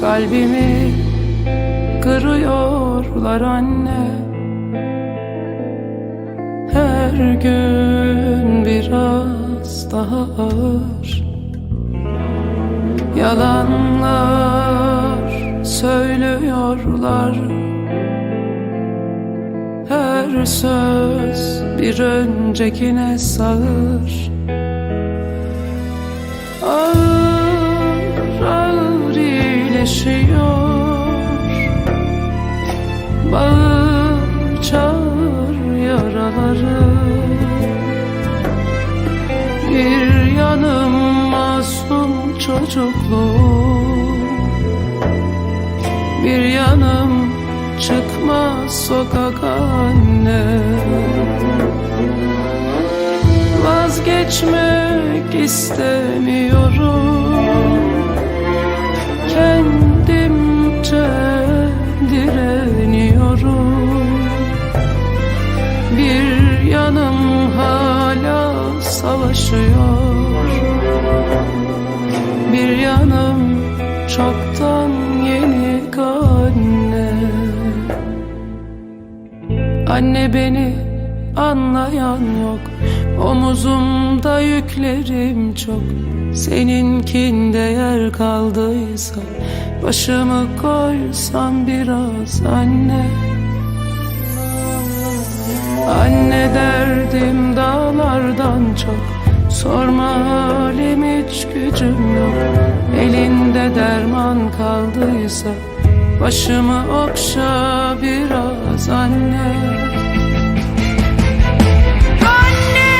Kalbimi kırıyorlar anne. Her gün biraz daha ağır. Yalanlar söylüyorlar. Her söz bir öncekine sağır. Ağır ağır iyileşiyor Bağır çağır yaraları. Bir yanım masum çocukluğum. Bir yanım çıkmaz sokak anne. Vazgeçmek istemiyorum savaşıyor Bir yanım çoktan yenik anne Anne beni anlayan yok. Omuzumda yüklerim çok. Seninkinde yer kaldıysa Başımı koysam biraz anne. Anne derdim dağlardan çok Sorma halim hiç gücüm yok. Elinde derman kaldıysa Başımı okşa biraz anne. Anne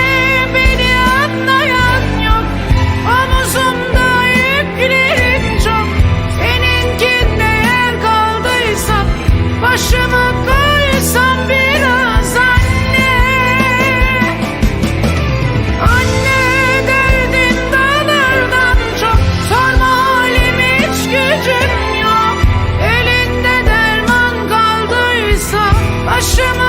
Başımı okşa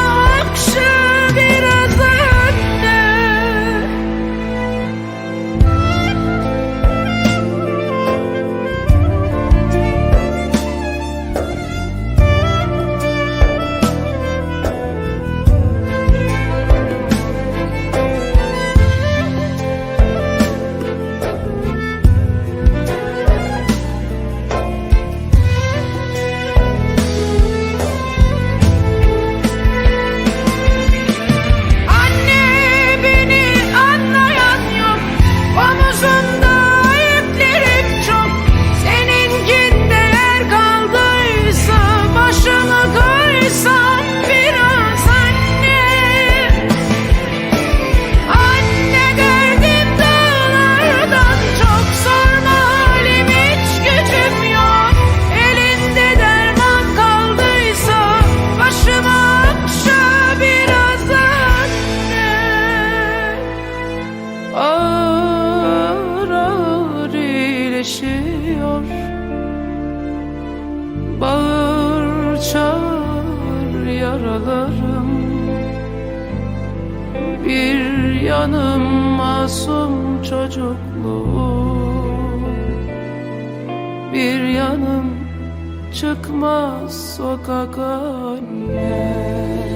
iyileşiyor Bağır çağır yaralarım. Bir yanım masum çocukluğum. Bir yanım çıkmaz sokak anne